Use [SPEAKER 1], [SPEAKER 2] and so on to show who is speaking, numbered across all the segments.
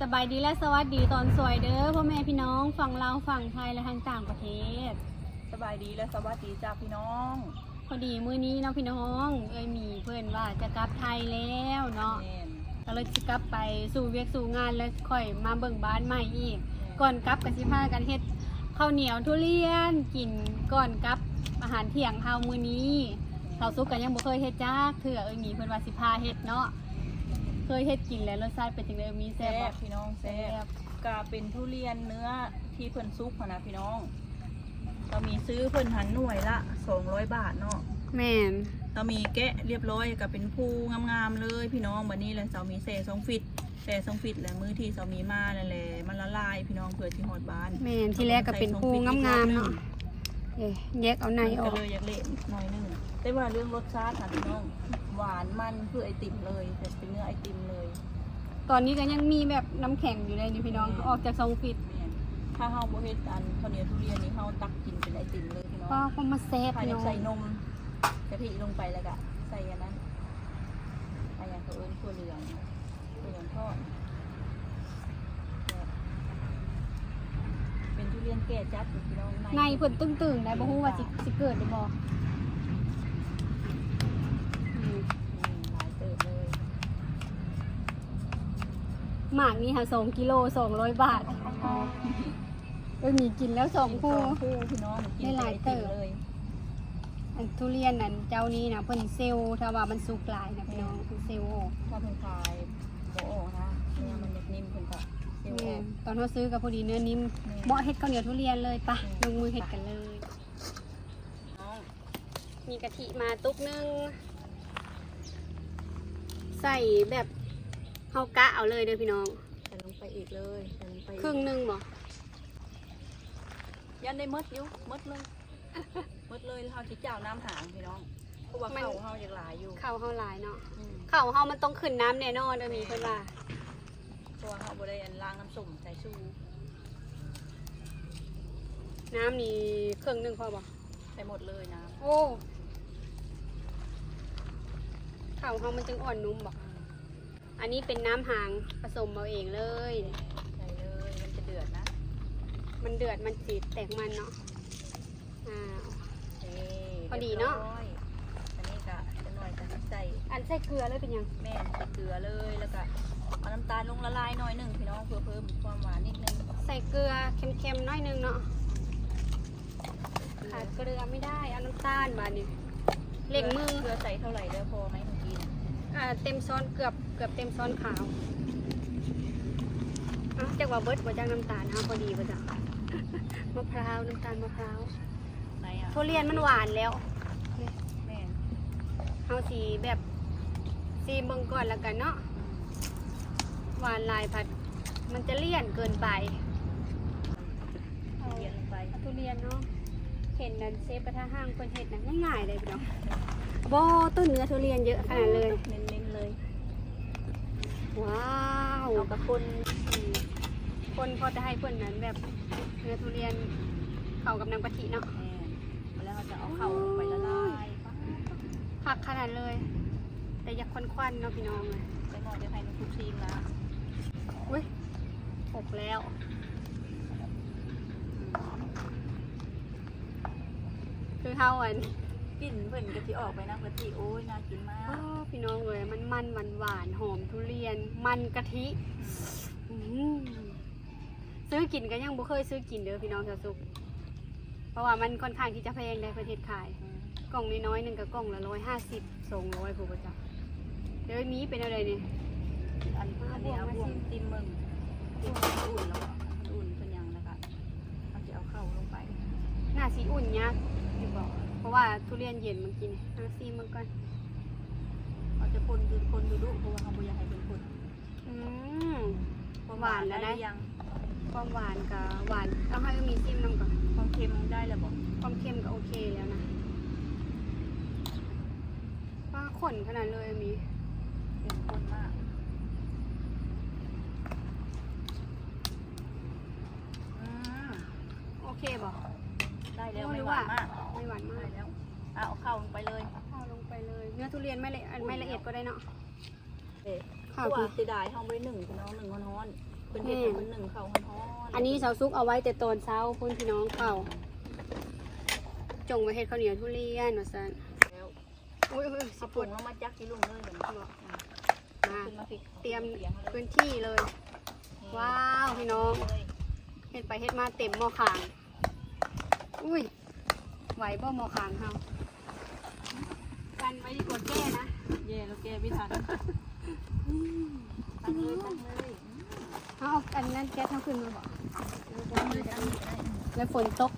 [SPEAKER 1] สบายดีและสวัสดีตอนสวยเด้อพ่อแม่พี่น้องฝั่งลาวฝั่งไทยและทางต่างประเทศ
[SPEAKER 2] สบายดีและสวัสดีจ้าพี่น้อง
[SPEAKER 1] พอดีมื้อนี้เนาะพี่น้อง เอ้ยมีเพื่อนว่าจะกลับไทยแล้วเนาะ
[SPEAKER 2] แม่น
[SPEAKER 1] ก็เลยสิกลับไปสู่เวียกสู่งานแล้วค่อยมาเบิ่งบ้านใหม่อีก ก่อนกลับก็สิพากันเฮ็ดข้าวเหนียวทุเรียนกินก่อนกลับอาหารเที่ยงเฮามื้อนี้เราซุกกันยังบ่เคยเฮ็ดจ้าเถื่อเอ้ยมีเพิ่นว่าสิพาเฮ็ดเนาะ เคยเฮ็ดกินแล้วรสชาติเป็นจังได๋มีแซ่
[SPEAKER 2] แซ่
[SPEAKER 1] บบบ่
[SPEAKER 2] พี่น้องแซ่บกาเป็นทุเรียนเนื้อที่เพิ่นซุกหั้นนะพี่น้องเรามีซื้อเพิ่นหันหน่วยละ200 บาทเนาะ
[SPEAKER 1] แม่น
[SPEAKER 2] เรามีแกะเรียบร้อยก็เป็นภูงามๆเลยพี่น้องวันนี้เลยเสามีเศษสองฟิตเศษสองฟิตแหละมือที่เสามีมานั่นแหละมันละลายพี่น้องเผื่อที่หอดบ้าน
[SPEAKER 1] แม่นที่แรกก็เป็นภูงามๆเนาะเอ๊ะแยกเอาในอ
[SPEAKER 2] ก็
[SPEAKER 1] อก
[SPEAKER 2] เลยอยากเละหน่อยหนึง แต่ว่าเรื่องรสชาติค่ะพี่น้องหวานมันคือไอติมเลยแต่เป็นเนื้อไอติมเลย
[SPEAKER 1] ตอนนี้ก็ยังมีแบบน้ำแข็งอยู่เลยนี่พี่น้องออกจากซองฟิต
[SPEAKER 2] แม่นถ้าเฮาบ่เฮ็ดอันข้าวเหนียวทุเรียนนี่เฮาตักกินเป็นไอติมเลยพี่น้อง
[SPEAKER 1] ก็ก็มาแซ่บ
[SPEAKER 2] ถ้า
[SPEAKER 1] พี่
[SPEAKER 2] อยา
[SPEAKER 1] น้
[SPEAKER 2] ก
[SPEAKER 1] อง
[SPEAKER 2] ใส่นมกะทิลงไปแล้วก็ใส่อันนั้นอะไรอย่างตัวเอิ้นถั่วเหลืองถั่วเหลืองทอดเป็นทุเรียนแก่จัดอยู่พี่น้อง
[SPEAKER 1] ในเพิ่นตึงๆได้บ่ฮู้ว่าสิสิเกิดหรือบ่อืม
[SPEAKER 2] อืมหลายเติบเลย
[SPEAKER 1] หมากนี่ค่ะ2กิโล200บาทเอ้ยมีกินแล้วสองคู่
[SPEAKER 2] สองคู่พี่น้องกิน
[SPEAKER 1] ได้หลายเติบ
[SPEAKER 2] เลย
[SPEAKER 1] อันทุเรียนนั่นเจ้านี้นะเพิ่นเซลล์ถ้าว่ามันสุกหลายนะพี่น้องเพิ่นเซลล์ออก
[SPEAKER 2] ถ้าเพิ่นขายบ่ออกนะเนื้อมันนิ่มๆเพิ่นก็เซลล์อ
[SPEAKER 1] แม่
[SPEAKER 2] อก
[SPEAKER 1] นตอนเขาซื้อก็พอดีเนื้อนิ่ม
[SPEAKER 2] แม่
[SPEAKER 1] เหมาะเฮ็ดข้าวเหนียวทุเรียนเลยปะ
[SPEAKER 2] แม่
[SPEAKER 1] ลงมือเฮ็ดกันเลย
[SPEAKER 2] น้อง
[SPEAKER 1] มีกะทิมาตุกนึง ใส่แบบ เฮากะเอาเลยเด้อพี่น้อง
[SPEAKER 2] ใส่ลงไปอีกเลยใส่ลงไปอีก
[SPEAKER 1] ครึ่งหนึงบ่
[SPEAKER 2] ยันได้หมดอยู่หมดเลยหมดเลยแล้วเฮาสิเจ้าน้ำหางพี่น้องเพราะว่าเขาเฮาอยากหลายอยู่
[SPEAKER 1] ข้าวเฮาหลายเนาะ
[SPEAKER 2] อืม
[SPEAKER 1] ข้าวเฮามันต้องขึ้นน้ำแน่นอนเด้อมีเพิ่นว่า
[SPEAKER 2] เพราะว่าเฮาบ่ได้อันล้างน้ำส้มใส่ชู
[SPEAKER 1] น้ำนี่ครึ่งหนึงพอบ่
[SPEAKER 2] ใส่หมดเลยนะ
[SPEAKER 1] โอ้ข้าวเฮามันจึงอ่อนนุ่มบ่ อันนี้เป็นน้ำหางผสมเอาเองเลย
[SPEAKER 2] ใส่เลยมันจะเดือดนะ
[SPEAKER 1] มันเดือดมันจีดแตกมันเนาะอ้าว
[SPEAKER 2] นี่
[SPEAKER 1] พอดีเนาะ
[SPEAKER 2] รียบร้อยอันนี้ก็จะหน่อยก็ใส่
[SPEAKER 1] อันใส่เกลือเลยเป็นยัง
[SPEAKER 2] แม่นใส่เกลือเลยแล้วก็เอาน้ำตาลลงละลายหน่อยหนึงพี่น้องเพื่อเพิ่มความหวานนิดนึง
[SPEAKER 1] ใส่เกลือเค็มๆหน้อยนึงเนาะขาดเกลือไม่ได้เอาน้ำตาลบาดนี่เล่งมือ
[SPEAKER 2] เกลือใส่เท่าไหร่แล้วพอไหมเมื่อกี้น่ะ
[SPEAKER 1] อ่าเต็มซ้อนเกือบ เกือบเต็มซ้อนขาวเอ้าจากว่าเบิดมาจากน้ำตาลฮะพอดีมาจากมะพร้าวน้ำตาลมะพร้าว
[SPEAKER 2] ไหนอะ
[SPEAKER 1] ทุเรียนมันหวานแล้ว
[SPEAKER 2] แม่น
[SPEAKER 1] เอาสีแบบสีเบิ่งก่อนแล้วกันเนาะหวานหลายผัด มันจะเลี่ยนเกินไป
[SPEAKER 2] เรียนลงไป
[SPEAKER 1] เอาทุเรียนเนาะเห็นนันเซฟกระทะห้างคนเห็ดนะง่ายๆเลยพี่น้องโบต้นเนื้อทุเรียนเยอะขนาดเลย
[SPEAKER 2] เน้นๆเลย
[SPEAKER 1] ว้าว
[SPEAKER 2] เอากับคน
[SPEAKER 1] อืมคนพอจะให้เพื่อนนั้นแบบเนื้อทุเรียนเข้ากับน้ำกะทิเนาะ
[SPEAKER 2] แม่นแล้วเราจะเอาเข้าลงไปละลาย
[SPEAKER 1] ผักขนาดเลย แต่อยากควันๆเนาะพี่น้องเลย
[SPEAKER 2] ไปหน่อยจะให้มันทุกทีมละ
[SPEAKER 1] อุ้ยหกแล้วคือเท่าอัน
[SPEAKER 2] กลิ่นเพิ่นกะทิออกไปนะกะทิโอ้ยน่ากินมา
[SPEAKER 1] อ้ากพี่น้องเลยมันมันหวานหวานๆหอมทุเรียน มันกะทิอื้อหือซื้อกินก็ยังบ่เคยซื้อกินเด้อพี่น้องสาวสุก เพราะว่ามันค่อนข้างที่จะแพงในประเทศขาย กล่องน้อยๆหนึ่งกับกล่องละร้อยห้าสิบสองร้อยผู้ประจักเดี๋ยวมีเป็นอะไรเนี่ย
[SPEAKER 2] อันอันนี้เอาบวงติมมึงติมมันอุ่นแล้วอะมันอุ่นเป็นยังแล้วก็เราจะเอาเข้าลงไป
[SPEAKER 1] หน้าสีอุ่นยากที่บอกเพ ราะว่าทุเรียนเย็นเมื่อกี้นี่เอาซีมันก่อน
[SPEAKER 2] เราจะคนดูคนดูดุเพราะว่าเขาไม่อยากให้เป็นคน
[SPEAKER 1] อืม
[SPEAKER 2] ความ
[SPEAKER 1] หวานแล้วนะ
[SPEAKER 2] หรือยัง
[SPEAKER 1] ความหวานกับหวานต้องให้มีซิมน้ำก่อน
[SPEAKER 2] ความเค็มได้แล้วบอก
[SPEAKER 1] ความเค็มก็โอเคแล้วนะว่าขนขนาดเลยมี
[SPEAKER 2] เค็มข้นมากอืม
[SPEAKER 1] โอเคบอก
[SPEAKER 2] ได้แล้ว
[SPEAKER 1] โอ้
[SPEAKER 2] ไม่
[SPEAKER 1] หรือ
[SPEAKER 2] หวาน
[SPEAKER 1] ว่า
[SPEAKER 2] มาก
[SPEAKER 1] ไม่หวานมา
[SPEAKER 2] ได้
[SPEAKER 1] ก
[SPEAKER 2] แล้วอะเอาเข้าลงไปเลย
[SPEAKER 1] เอาลงไปเลย เนื้อทุเรียนไม่ละอันไม่ละเอียดก็ได้เนาะ
[SPEAKER 2] เอ๊ะเพ
[SPEAKER 1] ค่ะ
[SPEAKER 2] ราะว่า
[SPEAKER 1] พี่
[SPEAKER 2] เสียดายเฮาบ่ได้หนึ่งพี่น้องหนึ่งฮ้อนๆเพิ่นเฮ็ด
[SPEAKER 1] แม่
[SPEAKER 2] ให้เพิ่นหนึ่งข้าวฮ้อนๆ
[SPEAKER 1] อันนี้สาวซุกเอาไว้แต่ตอนเช้าคุณพี่น้องเก่าจงไว้เฮ็ดข้าวเหนียวทุเรียนว่าซั่น
[SPEAKER 2] แล้ว
[SPEAKER 1] อุ้ยๆสิ
[SPEAKER 2] เอา
[SPEAKER 1] ป
[SPEAKER 2] ป
[SPEAKER 1] ว
[SPEAKER 2] ว
[SPEAKER 1] ด
[SPEAKER 2] ดลงมาจักที่ลุงเลยเหมือนกัน
[SPEAKER 1] มา
[SPEAKER 2] ขึ้นมาผิด
[SPEAKER 1] เตรียม
[SPEAKER 2] เสียงเล
[SPEAKER 1] พื้
[SPEAKER 2] ย
[SPEAKER 1] นที่เลย ว้าวพี่น้องเฮ็ดไปเฮ็ดมาเต็มหม้อขางอุ้ย ไหวบ่หม้อขางเฮากันไว้ดีกว่าแก้นะ
[SPEAKER 2] เย่แล้วแกไม่ทันตั้งเลยตั้งเลย
[SPEAKER 1] เอาอันนั้นแก๊สทั้งคืนมาบอก
[SPEAKER 2] ตั้งเลยตั้งเลยได้
[SPEAKER 1] แล้วฝนตก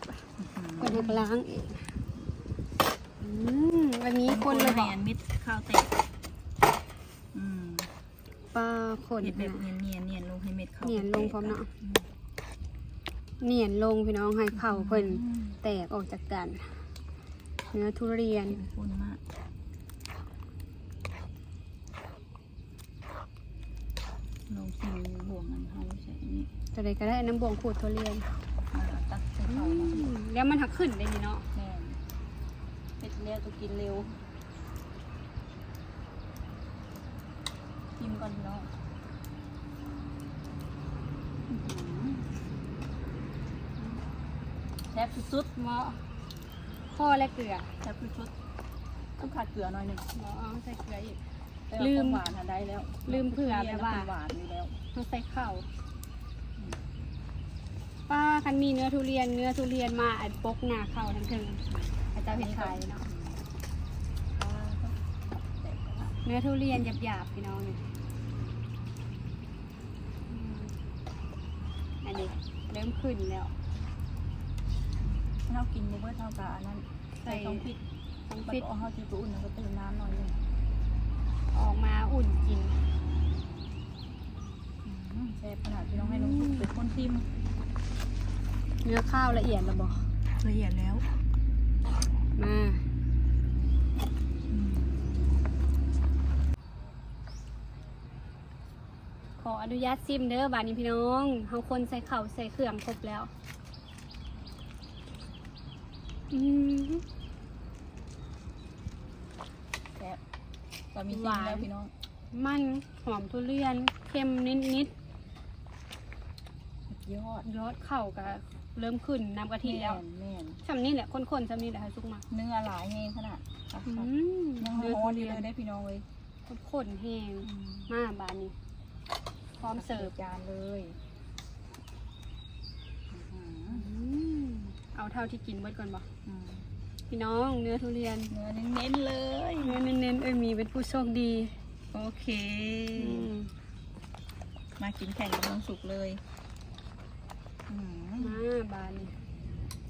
[SPEAKER 1] ฝนหักล้างเองอืมวันนี้คนเลยบอก
[SPEAKER 2] แนมิดข้าวเตะอืม
[SPEAKER 1] ปลาขน
[SPEAKER 2] เห็ดแบบ
[SPEAKER 1] นะ
[SPEAKER 2] เนียนเนียนๆเนียนลงให้เม็ดข้าว
[SPEAKER 1] เนียนลงพร้อมเนาะ เนียนลงพี่น้องให้เข่าเพิ่นแตกออกจากกัน เนื้อทุเรียน
[SPEAKER 2] เข้มข้นมากลองชิมบ่วงอันเฮาใส่อันนี้
[SPEAKER 1] ตัวใดก็ได้น้ำบวงขูดทุเรียน
[SPEAKER 2] มาตักใส่ข้าวมา
[SPEAKER 1] อืมแล้วมันหักขึ้นได้นี่เนาะ
[SPEAKER 2] แม่นเผ็ดเร็วตัวกินเร็วชิมก่อนพี่น้องอื้อหือแซ่บสุด
[SPEAKER 1] เหมาะพ่อและเกลือ
[SPEAKER 2] ๆแซ่บสุดๆต้องขาดเกลือหน่อยหนึ่ง
[SPEAKER 1] เหมาะเอาใส่เกลืออีก
[SPEAKER 2] แต่ว่า
[SPEAKER 1] ลืม
[SPEAKER 2] ความหวานอะได้แล้ว
[SPEAKER 1] ลืมเผื่อ
[SPEAKER 2] ทุรียน
[SPEAKER 1] แบบว่า
[SPEAKER 2] มันหวานอยู่แล้ว
[SPEAKER 1] เอาใส่ข้าวป้าคันมีเนื้อทุเรียนเนื้อทุเรียนมาอัดปกหน้าข้าวทั้งถึงอาจารย์เห็ดขายเนาะเนื้อทุเรียนหยาบๆพี่น้องเนี่ยอืมอันนี้เริ่มขึ้นแล้ว
[SPEAKER 2] ถ้าเรากินในเบิร์เท่ากับอันนั้น
[SPEAKER 1] ใส่
[SPEAKER 2] ใส่ต้องพริก
[SPEAKER 1] ต้อง
[SPEAKER 2] มัน
[SPEAKER 1] ฟิต
[SPEAKER 2] ก็เอาเข้าจีบอุ่นแล้วก็เติมน้ำหน่อยหนึง
[SPEAKER 1] ออกมาอุ่นกิน
[SPEAKER 2] อืมแซ่บขนาดที่น้องให้น้องทุกเป็นคนทิม
[SPEAKER 1] เนื้อข้าวละเอียดแล้วบอก
[SPEAKER 2] ละเอียดแล้ว
[SPEAKER 1] มาขออนุญาตซิมเด้อบานนี้พี่น้องเฮาคนใส่เข่าวใส่เครื่องครบแล้วอืม
[SPEAKER 2] แซ่บตอนมี
[SPEAKER 1] ห
[SPEAKER 2] ซิม
[SPEAKER 1] วาน
[SPEAKER 2] แล้วพี่น้อง
[SPEAKER 1] มันหอมทุเรียนเค็มนิด
[SPEAKER 2] ยอด
[SPEAKER 1] ๆยอดเข่าก็เริ่มขึ้นน้ำกะทิแล้ว
[SPEAKER 2] ม่นแม่น
[SPEAKER 1] สำนี้แหละคนๆสำนี้แหละค่ะซุกมา
[SPEAKER 2] เนื้อหลายแห้งขนาดครับ
[SPEAKER 1] อื
[SPEAKER 2] ครับ
[SPEAKER 1] ม
[SPEAKER 2] ยัง
[SPEAKER 1] เนื้อ
[SPEAKER 2] ฮ้อ
[SPEAKER 1] ทุ
[SPEAKER 2] นอ
[SPEAKER 1] เรี
[SPEAKER 2] ยู่
[SPEAKER 1] ย
[SPEAKER 2] เล
[SPEAKER 1] น
[SPEAKER 2] ยได้พี่น้องเลย
[SPEAKER 1] ข้นแห้งมาบานนี้ พร้อมเสิร์ฟ
[SPEAKER 2] จานเลยอื้อหือ
[SPEAKER 1] อืม เอาเท่าที่กินเบิดก่อนบ่
[SPEAKER 2] อืม
[SPEAKER 1] พี่น้องเนื้อทุเรียน
[SPEAKER 2] เนื้อเน้นๆเลย
[SPEAKER 1] เนื้อเน้นๆเอ้ยมีเป็นผู้โชคดี
[SPEAKER 2] โอเค
[SPEAKER 1] อืม
[SPEAKER 2] มากินแข่งกับน้องสุกเลยอืม
[SPEAKER 1] มาบานนี้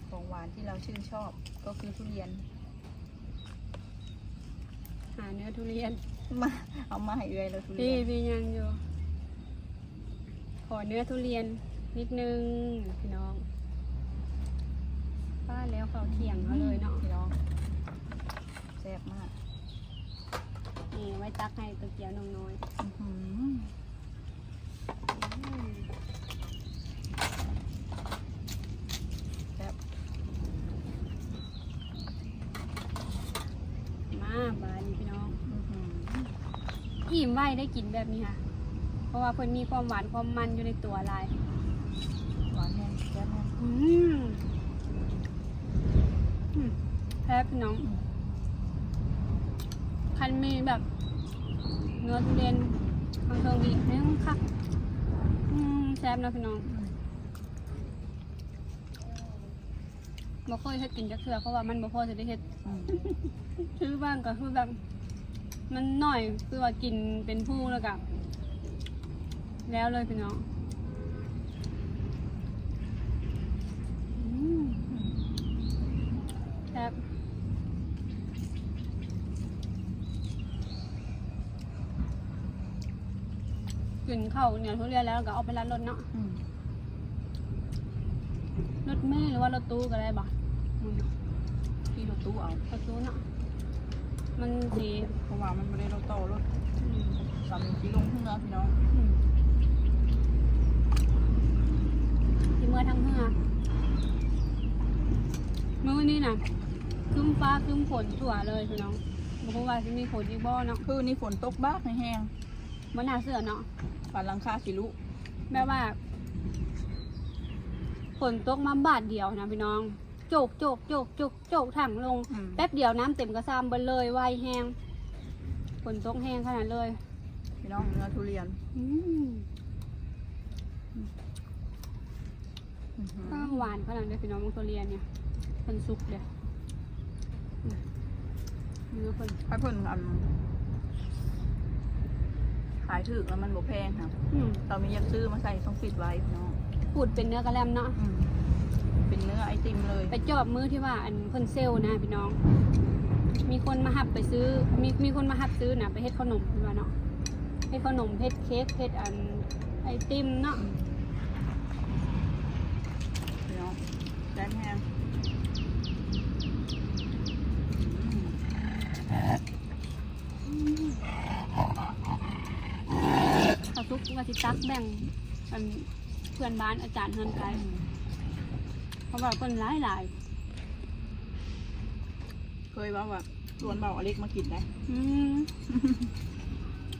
[SPEAKER 2] ของหวานที่เราชื่นชอบก็คือทุเรียน
[SPEAKER 1] หาเนื้อทุเรียน
[SPEAKER 2] มาเอามาให้เอื้อยแล้วทุเรี
[SPEAKER 1] พี่
[SPEAKER 2] ยน
[SPEAKER 1] พี่ยังอยู่ขอเนื้อทุเรียนนิดนึงพี่น้องป้า แล้วเขาเที่ยงเขาเลยเนาะ
[SPEAKER 2] พี่น้องแซ่บมาก
[SPEAKER 1] นี่ไว้ตักให้ตัวเกียวน้องน้อย
[SPEAKER 2] อื้อหือ
[SPEAKER 1] อืม
[SPEAKER 2] แซ่บ
[SPEAKER 1] มาบานนี้พี่น้อง
[SPEAKER 2] อื้อหือ
[SPEAKER 1] อิ่มไว้ได้กินแบบนี้ค่ะ เพราะว่าเพิ่นมีความหวานความมันอยู่ในตัวลาย
[SPEAKER 2] หวานแห้งแซ่บแห้ง
[SPEAKER 1] อืมอืมแซ่บพี่น้อง
[SPEAKER 2] อืม
[SPEAKER 1] คันมีแบบเนื้อทุเรียนทางเทิงดีนี่ค่ะอืมแซ่บนะพี่น้อง
[SPEAKER 2] อืม
[SPEAKER 1] บ่เคยเฮ็ดกินจักเทื่อเพราะว่ามันบ่พอจะได้เฮ็ด
[SPEAKER 2] อืม
[SPEAKER 1] ซื้อบ้างก็คือแบบมันหน่อยคือว่ากินเป็นผู้แล้วก็แล้วเลยพี่น้องอืมแซ่บ กินข้าวเหนียวทุเรียนแล้วก็เอาไปร้านรถเนาะ
[SPEAKER 2] อืม
[SPEAKER 1] รถเมล์หรือว่ารถตู้ก็ได้บ่อืม
[SPEAKER 2] ที่รถตู้เอา
[SPEAKER 1] รถตู้เนาะมันสี
[SPEAKER 2] เพราะว่ามันไม่ได้รถโตรถ
[SPEAKER 1] อืม
[SPEAKER 2] สามีที่ลงทุ่งนาพี่น้อง
[SPEAKER 1] อืมที่เมื่อทั้งเมื่อเมื่อวันนี้นะครึ้มฟ้าครึ้มฝนทั่วเลยพี่น้องบอกว่าจะมีฝนอีกบ่เนาะ
[SPEAKER 2] คือนี่ฝนตกบ้ากแห้ง
[SPEAKER 1] มันน่าเสือเนาะ
[SPEAKER 2] ฝันหลังคาสิลุ
[SPEAKER 1] แม่ว่าฝนตกมาบาทเดียวนะพี่น้อง โจกโจกโจกโจกโจกถังลง
[SPEAKER 2] อืม
[SPEAKER 1] แป๊บเดียวน้ำเต็มกระซามเบนเลยไวแห้งฝนตกแห้งขนาดเลย
[SPEAKER 2] พี่น้องเนื้อทุเรียน
[SPEAKER 1] อืม
[SPEAKER 2] อื้อหือ
[SPEAKER 1] ก็หวานขนาดเลยพี่น้องมังโซเรียนเนี่ยเป็นซุปเลยอืมเนื้อคน
[SPEAKER 2] ให้เพิ่นอัน ขายถึกแล้วมันบ่แพงค่ะ
[SPEAKER 1] อืม
[SPEAKER 2] เรามีอยากซื้อมาใส่ต้องฟิตไว้พี่น้อง
[SPEAKER 1] พูดเป็นเนื้อกระแลมเนาะ
[SPEAKER 2] อืมเป็นเนื้อไอติมเลย
[SPEAKER 1] ไปจอบมือที่ว่าอันเพิ่นเซลลนะพี่น้อง มีคนมาหับไปซื้อ มีมีคนมาหับซื้อนะไปเฮ็ดขนมพี่ว่าเนาะเฮ็ดขนมเฮ็ดเค้กเฮ็ดอันไอติมเนาะ
[SPEAKER 2] พี่น้องแซ่บแห้ง
[SPEAKER 1] เขา ทุกว่าสิตักแบ่งอันเพื่อนบ้านอาจารย์เฮือนไกลเพราะว่าคนหลายหลาย
[SPEAKER 2] เคยว่าแบบชวนเบาอเล็กมากินได้
[SPEAKER 1] ๆอืม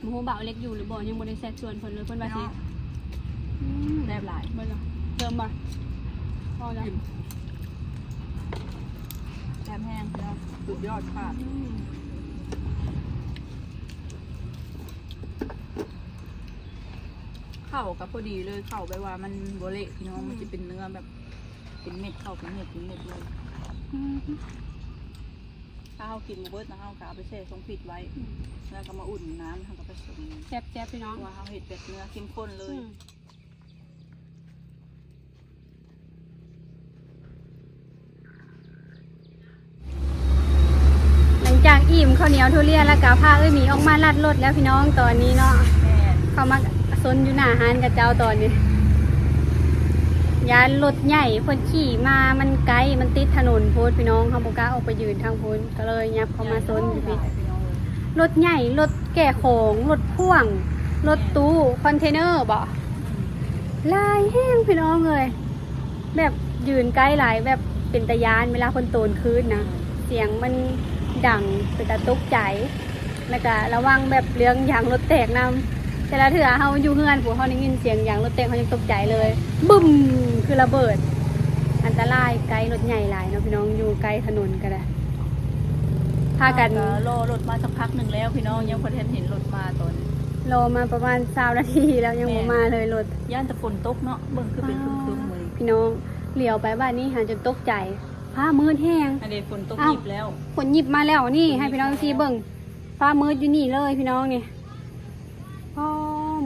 [SPEAKER 1] หมูเบาเล็กอยู่หรือบ่ยังบ่ได้แซ่ชวนเพิ่นเลยเพิ่นว่าสิ
[SPEAKER 2] เนาะ
[SPEAKER 1] อืม
[SPEAKER 2] แซ่บหลาย
[SPEAKER 1] เบิ่งเนาะเติมบ่พอแล้ว
[SPEAKER 2] แซ่บแห้งพี่น้องสุดยอดค่ะ
[SPEAKER 1] อืม
[SPEAKER 2] ข้ากับพอดีเลยเข้าไปว่ามันโบเละพี่น้องมันจะเป็นเนื้อแบบ เป็นเม็ดเข้าเป็นเม็ดเป็นเม็ดเลย
[SPEAKER 1] อืม
[SPEAKER 2] ถ้าเขากินโบเบิร์ตนะเขาก็เอาไปแช่ช่องฟิตไว้ แล้วก็มาอุ่นน้ำทำกับผสม
[SPEAKER 1] แซ่บแซ่บพี่น้อง
[SPEAKER 2] ว่าเขาเห็ดแบบเนื้อเข้มข้นเลย
[SPEAKER 1] อืมหลังจากอิ่มข้าวเหนียวทุเรียนแล้วก็พาเอ้ยหมีออกมาลัดรถแล้วพี่น้องตอนนี้เนาะ
[SPEAKER 2] แม่
[SPEAKER 1] เขามา ซนอยู่หน้าหานกับเจ้าตอนนี้ยานรถใหญ่เพิ่นขี่มามันไกลมันติดถนนโพดพี่น้องเขาบอกกล้าออกไปยืนทางโพ้นก็เลยยับเขามาซนอยู่พี่รถใหญ่รถแก่ของรถพ่วงรถตู้คอนเทนเนอร์บ่ลายแห้งพี่น้องเลยแบบยืนใกล้หลายแบบเป็นตะยานเวลาคนโตนคืนนะเสียงมันดังเป็นตะตุกใจแล้วก็ระวังแบบเรื่องยางรถแตกนำ แต่ละเถื่อเฮาอยู่เฮือนผู้เฮาได้ยินเสียงยางรถแตกเขายังตกใจเลย บึ้มคือระเบิด อันตรายไกลรถใหญ่หลายเนาะพี่น้องอยู่ไกลถนนก็ได้พากัน
[SPEAKER 2] รอรถมาสักพักหนึ่งแล้ว พี่น้องยังพอเห็นเห็นรถมาตอน
[SPEAKER 1] รอมาประมาณ20นาทีแล้วยังบ่มาเลยรถ
[SPEAKER 2] ย่านตะฝนตกเนาะเบิ่งคือเป็นครึมๆเลย
[SPEAKER 1] พี่น้องเหลียวไปบ้านนี้หาจนตกใจฟ้ามืดแห้ง
[SPEAKER 2] อันเดฝนตก
[SPEAKER 1] อ้าว
[SPEAKER 2] หยิบแล้ว
[SPEAKER 1] ฝนหยิบมาแล้วนี่ให้พี่น้องซีเบิ่งฟ้ามืดอยู่นี่เลยพี่น้องนี่อ๋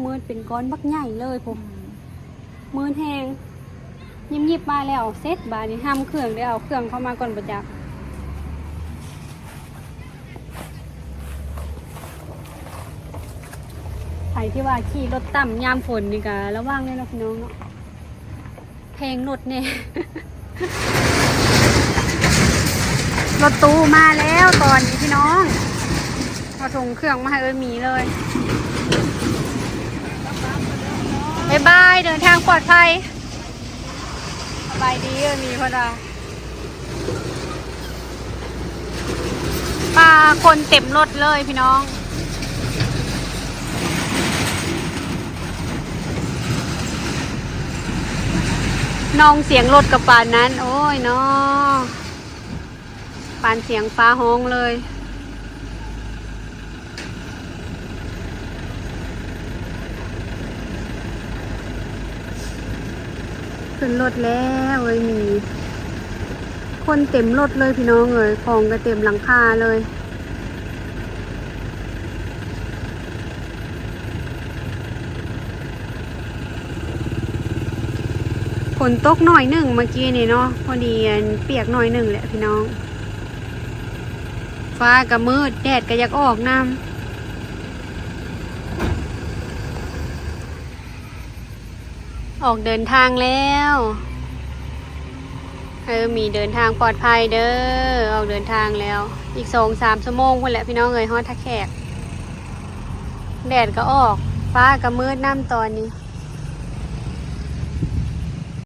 [SPEAKER 1] อมืดเป็นก้อนบักใหญ่เลยผมมืดแห้งยิบยิบมาแล้วเซ็ตบานนี้ห้ามเครื่องได้เอาเครื่องเข้ามาก่อนประจักษ์ใครที่ว่าขี่รถต่ำยามฝนนี่ก็ระวังเลยเนาะพี่น้องเนาะเพลงรถเนี่ยรถตู้มาแล้วตอนนี้พี่น้องมาส่งเครื่องมาให้เอ้ยหมีเลย บายบาย เดินทางปลอดภัยสบายดีเอ้ยหมีพอดาปลาคนเต็มรถเลยพี่น้อง น้องเสียงรถกับปานนั้น โอ้ยเนาะปานเสียงฟ้าห้องเลย ขึ้นรถแล้วเอ้ยมี คนเต็มรถเลยพี่น้องเอ้ยของก็เต็มหลังคาเลยฝนตกหน่อยหนึ่งเมื่อกี้นี่เนาะพอดีเปียกหน่อยหนึ่งแหละพี่น้อง ฟ้าก็มืดแดดก็อยากออกน้ำ ออกเดินทางแล้วเออมีเดินทางปลอดภัยเด้อออกเดินทางแล้ว อีกสองสามชั่วโมงคนแหละพี่น้องเอ้ยฮอดทักแขก แดดก็ออก ฟ้าก็มืดน้ำตอนนี้